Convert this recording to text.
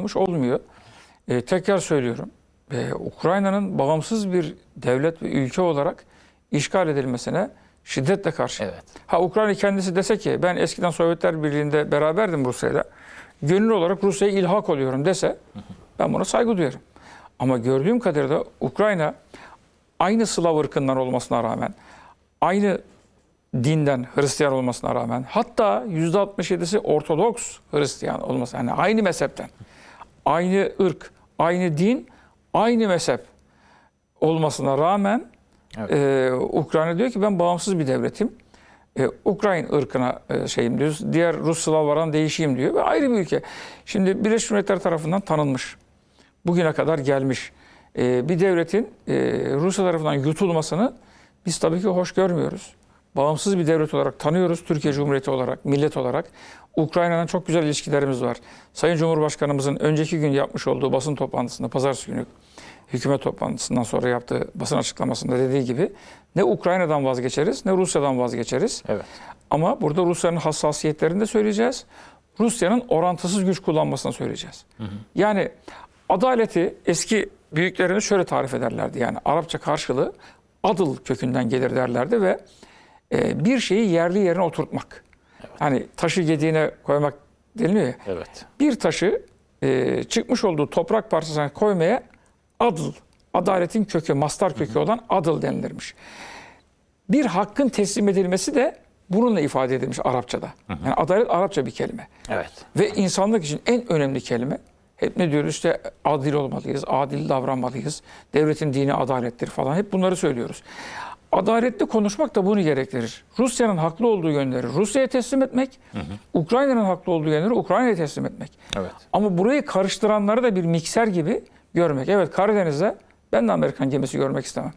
olmuş olmuyor. E, tekrar söylüyorum. E, Ukrayna'nın bağımsız bir devlet ve ülke olarak işgal edilmesine şiddetle karşı. Evet. Ha Ukrayna kendisi dese ki ben eskiden Sovyetler Birliği'nde beraberdim Rusya'yla. Gönül olarak Rusya'ya ilhak oluyorum dese ben buna saygı duyarım. Ama gördüğüm kadarıyla Ukrayna aynı Slav ırkından olmasına rağmen aynı dinden Hristiyan olmasına rağmen hatta %67'si Ortodoks Hristiyan olması yani aynı mezhepten aynı ırk, aynı din, aynı mezhep olmasına rağmen Evet. e, Ukrayna diyor ki ben bağımsız bir devletim. E, Ukrayna ırkına e, şeyim diyor. Diğer Rus Slavlardan değişeyim diyor ve ayrı bir ülke. Şimdi Birleşmiş Milletler tarafından tanınmış. Bugüne kadar gelmiş. E, bir devletin e, Rusya tarafından yutulmasını biz tabii ki hoş görmüyoruz. Bağımsız bir devlet olarak tanıyoruz. Türkiye Cumhuriyeti olarak, millet olarak. Ukrayna'dan çok güzel ilişkilerimiz var. Sayın Cumhurbaşkanımızın önceki gün yapmış olduğu basın toplantısında, pazartesi günü hükümet toplantısından sonra yaptığı basın açıklamasında dediği gibi ne Ukrayna'dan vazgeçeriz ne Rusya'dan vazgeçeriz. Evet. Ama burada Rusya'nın hassasiyetlerini de söyleyeceğiz. Rusya'nın orantısız güç kullanmasını söyleyeceğiz. Yani adaleti eski büyüklerimiz şöyle tarif ederlerdi. Yani Arapça karşılığı adıl kökünden gelir derlerdi ve e, bir şeyi yerli yerine oturtmak. Hani taşı yediğine koymak deniliyor ya. Evet. Bir taşı e, çıkmış olduğu toprak parçasına koymaya adıl, adaletin kökü, mastar kökü olan adıl denilirmiş. Bir hakkın teslim edilmesi de bununla ifade edilmiş Arapçada. Yani adalet Arapça bir kelime. Evet. Ve insanlık için en önemli kelime hep ne diyoruz işte adil olmalıyız, adil davranmalıyız, devletin dini adalettir falan hep bunları söylüyoruz. Adaletli konuşmak da bunu gerektirir. Rusya'nın haklı olduğu yönleri Rusya'ya teslim etmek, Ukrayna'nın haklı olduğu yönleri Ukrayna'ya teslim etmek. Evet. Ama burayı karıştıranları da bir mikser gibi görmek. Evet Karadeniz'de ben de Amerikan gemisi görmek istemem.